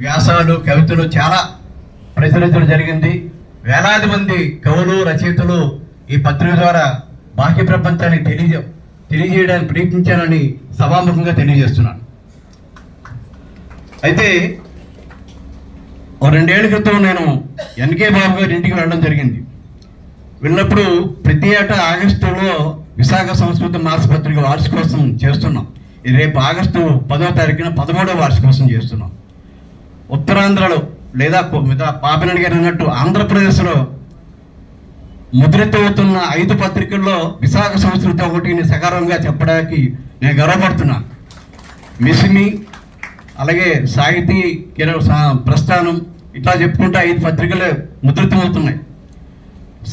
వ్యాసాలు కవితలు చాలా ప్రచురించడం జరిగింది. వేలాది మంది కవులు రచయితలు ఈ పత్రిక ద్వారా బాహ్య ప్రపంచానికి తెలియజే తెలియజేయడానికి ప్రయత్నించానని సభాముఖంగా తెలియజేస్తున్నాను. అయితే ఓ రెండేళ్ళ క్రితం నేను ఎన్కే బాబు గారి ఇంటికి వెళ్ళడం జరిగింది. వెళ్ళినప్పుడు ప్రతి ఏటా ఆగస్టులో విశాఖ సంస్కృత మాసపత్రిక వార్షికోత్సవం చేస్తున్నాం. రేపు ఆగస్టు పదో తారీఖున పదమూడవ వార్షికోత్సవం చేస్తున్నాం. ఉత్తరాంధ్రలో లేదా మిగతా పాపినడి గారు అన్నట్టు ఆంధ్రప్రదేశ్లో ముద్రితవుతున్న ఐదు పత్రికల్లో విశాఖ సంస్కృతి ఒకటిని సకారంగా చెప్పడానికి నేను గర్వపడుతున్నా. మిసిమి అలాగే సాహితీ కిరణ ప్రస్థానం ఇట్లా చెప్పుకుంటే ఐదు పత్రికలు ముద్రితమవుతున్నాయి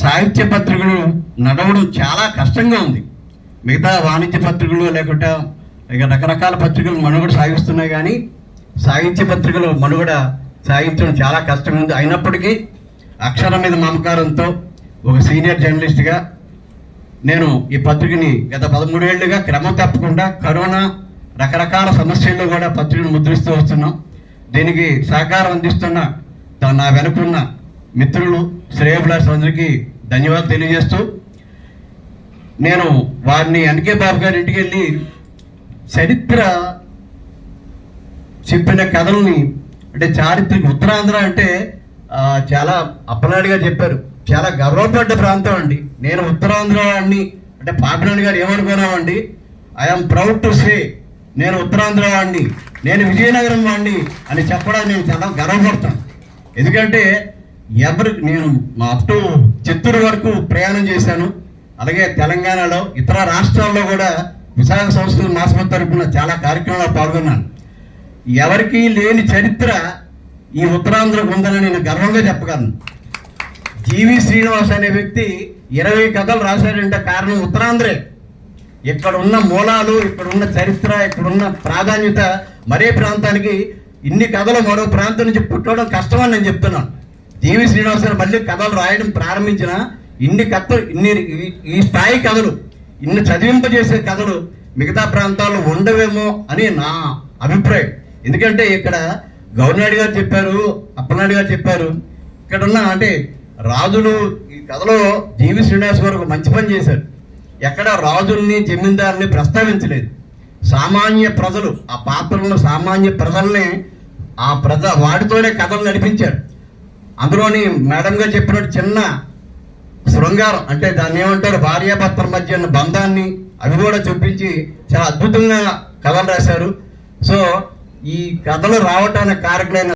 సాహిత్య పత్రికలు నడవడం చాలా కష్టంగా ఉంది. మిగతా వాణిజ్య పత్రికలు లేకుంటే ఇక రకరకాల పత్రికలు మనుగడ సాగిస్తున్నాయి కానీ సాహిత్య పత్రికలు మనుగడ సాగించడం చాలా కష్టంగా ఉంది అయినప్పటికీ అక్షరం మీద మమకారంతో ఒక సీనియర్ జర్నలిస్ట్గా నేను ఈ పత్రికని గత పదమూడేళ్ళుగా క్రమం తప్పకుండా కరోనా రకరకాల సమస్యల్లో కూడా పత్రికను ముద్రిస్తూ వస్తున్నాం. దీనికి సహకారం అందిస్తున్న నా వెనుకున్న మిత్రులు శ్రేయభిలాష్ అందరికీ ధన్యవాదాలు తెలియజేస్తూ నేను వారిని ఎన్కే బాబు గారి ఇంటికి వెళ్ళి చరిత్ర చెప్పిన కథల్ని అంటే చారిత్రక ఉత్తరాంధ్ర అంటే చాలా అప్పనాడిగా చెప్పారు. చాలా గర్వపడ్డ ప్రాంతం అండి. నేను ఉత్తరాంధ్రవాడిని అంటే పాపినాడు గారు ఏమనుకున్నామండి? ఐఎమ్ ప్రౌడ్ టు సే నేను ఉత్తరాంధ్ర వాడిని నేను విజయనగరం వాడిని అని చెప్పడానికి నేను చాలా గర్వపడతాను. ఎందుకంటే ఎవరు నేను అప్ టు చిత్తూరు వరకు ప్రయాణం చేశాను. అలాగే తెలంగాణలో ఇతర రాష్ట్రాల్లో కూడా విశాఖ సంస్కృతి మాసపత్రి తరపున చాలా కార్యక్రమాల్లో పాల్గొన్నాను. ఎవరికీ లేని చరిత్ర ఈ ఉత్తరాంధ్రకు ఉందని నేను గర్వంగా చెప్పగలను. జీవి శ్రీనివాస్ అనే వ్యక్తి ఇరవై కథలు రాశాడంటే కారణం ఉత్తరాంధ్రే. ఇక్కడ ఉన్న మూలాలు ఇక్కడ ఉన్న చరిత్ర ఇక్కడున్న ప్రాధాన్యత మరే ప్రాంతానికి ఇన్ని కథలు మరో ప్రాంతం నుంచి పుట్టడం కష్టమని నేను చెప్తున్నాను జీవి శ్రీనివాస్ గారు మళ్ళీ కథలు రాయడం ప్రారంభించిన ఇన్ని కథలు ఇన్ని ఈ- ఈ స్థాయి కథలు ఇన్ని చదివింపజేసే కథలు మిగతా ప్రాంతాల్లో ఉండవేమో అని నా అభిప్రాయం. ఎందుకంటే ఇక్కడ గవర్నర్ గారు చెప్పారు అప్పలనాయుడు గారు చెప్పారు ఇక్కడ ఉన్న అంటే రాజులు ఈ కథలో జీవి శ్రీనివాస్ గారు ఒక మంచి పని చేశారు. ఎక్కడ రాజుల్ని జమీందారుని ప్రస్తావించలేదు. సామాన్య ప్రజలు ఆ పాత్రలను సామాన్య ప్రజల్ని ఆ ప్రజ వాటితోనే కథలు నడిపించారు. అందులోని మేడం గారు చెప్పినట్టు చిన్న శృంగారం అంటే దాన్ని ఏమంటారు భార్యాభర్తల మధ్య ఉన్న బంధాన్ని అవి కూడా చూపించి చాలా అద్భుతంగా కథలు రాశారు. సో ఈ కథలు రావటానికి కారకులైన